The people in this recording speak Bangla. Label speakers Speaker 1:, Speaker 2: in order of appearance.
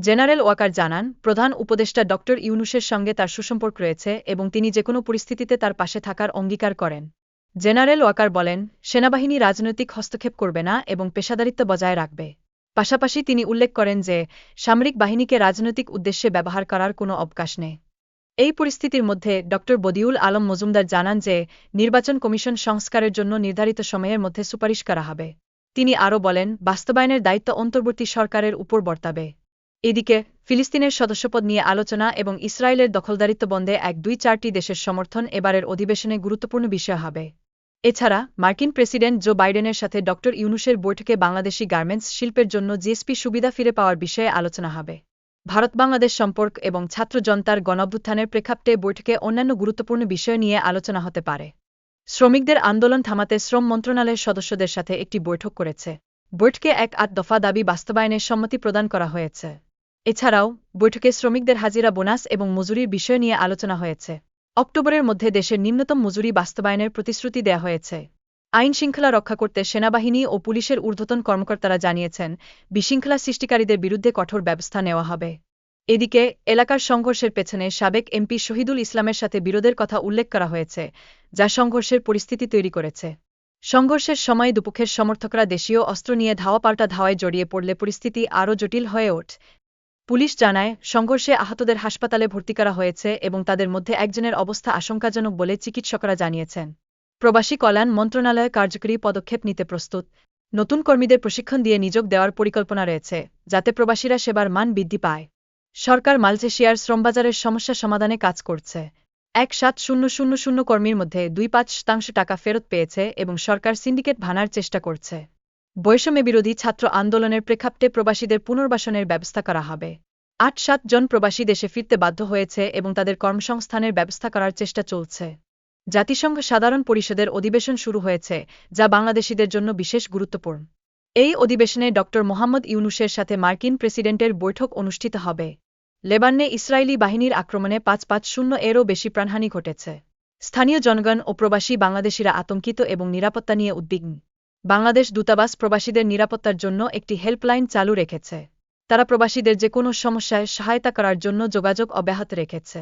Speaker 1: জেনারেল ওয়াকার জানান, প্রধান উপদেষ্টা ড. ইউনুসের সঙ্গে তার সুসম্পর্ক রয়েছে এবং তিনি যেকোনো পরিস্থিতিতে তার পাশে থাকার অঙ্গীকার করেন। জেনারেল ওয়াকার বলেন, সেনাবাহিনী রাজনৈতিক হস্তক্ষেপ করবে না এবং পেশাদারিত্ব বজায় রাখবে। পাশাপাশি তিনি উল্লেখ করেন যে, সামরিক বাহিনীকে রাজনৈতিক উদ্দেশ্যে ব্যবহার করার কোনো অবকাশ নেই। এই পরিস্থিতির মধ্যে ড. বদিউল আলম মজুমদার জানান যে, নির্বাচন কমিশন সংস্কারের জন্য নির্ধারিত সময়ের মধ্যে সুপারিশ করা হবে। তিনি আরও বলেন, বাস্তবায়নের দায়িত্ব অন্তর্বর্তী সরকারের উপর বর্তাবে। এদিকে, ফিলিস্তিনের সদস্যপদ নিয়ে আলোচনা এবং ইসরায়েলের দখলদারিত্ব বন্ধে এক দুই চারটি দেশের সমর্থন এবারের অধিবেশনে গুরুত্বপূর্ণ বিষয় হবে। এছাড়া, মার্কিন প্রেসিডেন্ট জো বাইডেনের সাথে ড. ইউনুসের বৈঠকে বাংলাদেশি গার্মেন্টস শিল্পের জন্য জিএসপি সুবিধা ফিরে পাওয়ার বিষয়ে আলোচনা হবে। ভারত বাংলাদেশ সম্পর্ক এবং ছাত্র জনতার গণঅভ্যুত্থানের প্রেক্ষাপটে বৈঠকে অন্যান্য গুরুত্বপূর্ণ বিষয় নিয়ে আলোচনা হতে পারে। শ্রমিকদের আন্দোলন থামাতে শ্রম মন্ত্রণালয়ের সদস্যদের সাথে একটি বৈঠক করেছে। বৈঠকে এক আট দফা দাবি বাস্তবায়নের সম্মতি প্রদান করা হয়েছে। এছাড়াও, বৈঠকে শ্রমিকদের হাজিরা বোনাস এবং মজুরির বিষয় নিয়ে আলোচনা হয়েছে। অক্টোবরের মধ্যে দেশের নিম্নতম মজুরি বাস্তবায়নের প্রতিশ্রুতি দেয়া হয়েছে। আইন শৃঙ্খলা রক্ষা করতে সেনাবাহিনী ও পুলিশের ঊর্ধ্বতন কর্মকর্তারা জানিয়েছেন, বিশৃঙ্খলা সৃষ্টিকারীদের বিরুদ্ধে কঠোর ব্যবস্থা নেওয়া হবে। এদিকে, এলাকার সংঘর্ষের পেছনে সাবেক এমপি শহীদুল ইসলামের সাথে বিরোধের কথা উল্লেখ করা হয়েছে, যা সংঘর্ষের পরিস্থিতি তৈরি করেছে। সংঘর্ষের সময় দুপক্ষের সমর্থকরা দেশীয় অস্ত্র নিয়ে ধাওয়া পাল্টা ধাওয়ায় জড়িয়ে পড়লে পরিস্থিতি আরও জটিল হয়ে ওঠ। পুলিশ জানায়, সংঘর্ষে আহতদের হাসপাতালে ভর্তি করা হয়েছে এবং তাদের মধ্যে একজনের অবস্থা আশঙ্কাজনক বলে চিকিৎসকরা জানিয়েছেন। প্রবাসী কল্যাণ মন্ত্রণালয় কার্যকরী পদক্ষেপ নিতে প্রস্তুত। নতুন কর্মীদের প্রশিক্ষণ দিয়ে নিযোগ দেওয়ার পরিকল্পনা রয়েছে, যাতে প্রবাসীরা সেবার মান বৃদ্ধি পায়। সরকার মালয়েশিয়ার শ্রমবাজারের সমস্যা সমাধানে কাজ করছে। এক সাত শূন্য শূন্য শূন্য কর্মীর মধ্যে দুই পাঁচ শতাংশ টাকা ফেরত পেয়েছে এবং সরকার সিন্ডিকেট ভানার চেষ্টা করছে। বৈষম্য বিরোধী ছাত্র আন্দোলনের প্রেক্ষাপটে প্রবাসীদের পুনর্বাসনের ব্যবস্থা করা হবে। আট সাত জন প্রবাসী দেশে ফিরতে বাধ্য হয়েছে এবং তাদের কর্মসংস্থানের ব্যবস্থা করার চেষ্টা চলছে। জাতিসংঘ সাধারণ পরিষদের অধিবেশন শুরু হয়েছে, যা বাংলাদেশিদের জন্য বিশেষ গুরুত্বপূর্ণ। এই অধিবেশনে ড. মোহাম্মদ ইউনুসের সাথে মার্কিন প্রেসিডেন্টের বৈঠক অনুষ্ঠিত হবে। লেবাননে ইসরায়েলি বাহিনীর আক্রমণে পাঁচ পাঁচ শূন্য এরও বেশি প্রাণহানি ঘটেছে। স্থানীয় জনগণ ও প্রবাসী বাংলাদেশিরা আতঙ্কিত এবং নিরাপত্তা নিয়ে উদ্বিগ্ন। বাংলাদেশ দূতাবাস প্রবাসীদের নিরাপত্তার জন্য একটি হেল্পলাইন চালু রেখেছে। তারা প্রবাসীদের যে কোনো সমস্যায় সহায়তা করার জন্য যোগাযোগ অব্যাহত রেখেছে।